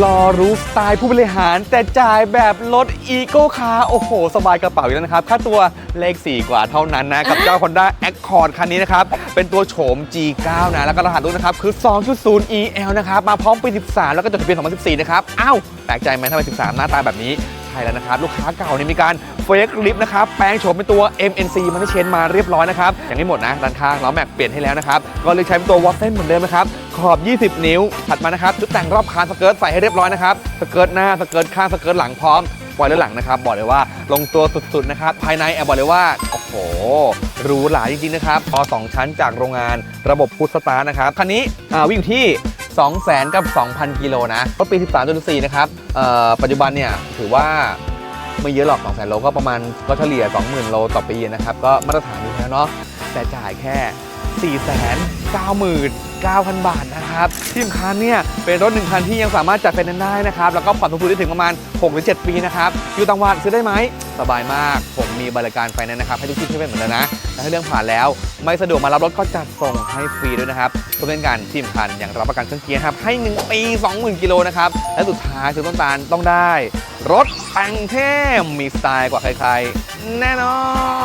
รอรู้สไตล์ผู้บริหาร แต่จ่ายแบบรถอีโก้คาร์โอ้โห สบายกระเป๋าอยู่แล้วนะครับ ค่าตัวเลข 4 กว่าเท่านั้นนะ กับเจ้า Honda Accord คันนี้นะครับ เป็นตัวโฉม G9 นะ แล้วก็รหัสรุ่นนะครับ คือ 2.0 EL นะครับ มาพร้อมปี 13 แล้วก็จดทะเบียน 2014 นะครับ อ้าว แปลกใจไหมทำไม 13 หน้าตาแบบนี้ ใช่แล้วนะครับ ลูกค้าเก่าเนี่ยมีการ เฟกลิฟต์นะครับ แปลงโฉมเป็นตัว MNC มันได้เชนมาเรียบร้อยนะครับ อย่างนี้หมดนะ ด้านข้างล้อแม็กเปลี่ยนให้แล้วนะครับ ก็เลยใช้เป็นตัววอตเซนเหมือนเดิมนะครับ ขอบ 20 นิ้ว ถัดมานะครับ ชุดแต่งรอบคานสเกิร์ตใส่ให้เรียบร้อยนะครับ สเกิร์ตหน้า สเกิร์ตข้าง สเกิร์ตหลังพร้อมปล่อยเลอหลังนะครับ บอกเลยว่าลงตัวสุดๆนะครับ ภายในแอบบอกเลยว่า โอ้โหหรูหราจริงๆนะครับพอ2ชั้นจากโรงงาน ระบบพุทสตาร์นะครับ คันนี้วิ่งอยู่ที่2 0 0 0 0 กับ 2,000 กิโลนะรถปี 13.4 นะครับปัจจุบันเนี่ยถือว่า ไม่เยอะหรอก2 0 0 0 0โลก็ประมาณก็เฉลี่ย 20,000 โลต่อปีนะครับ ก็มาตรฐานอยู่แล้วเนาะแต่จ่ายแค่ 499,000 บาทนะครับ ที่สำคัญเนี่ย เป็นรถหนึ่งคันที่ยังสามารถจัดเป็นได้นะครับ แล้วก็ผ่อนสูงสุดได้ถึงประมาณ 6-7 ปีนะครับ อยู่ต่างจังหวัดซื้อได้ไหม สบายมาก ผมมีบริการไฟแนนซ์นะครับ ให้ทุกที่ที่เป็นเหมือนกันนะและถ้าเรื่องผ่านแล้ว ไม่สะดวกมารับรถก็จัดส่งให้ฟรีด้วยนะครับก็เป็นการที่สำคัญอย่างรับประกันเครื่องเกียร์ครับให้ 1 ปี 20,000 กิโลนะครับและสุดท้ายซื้อต้นตาลต้องได้ รถแต่งเท่มีสไตล์กว่าใครๆ แน่นอน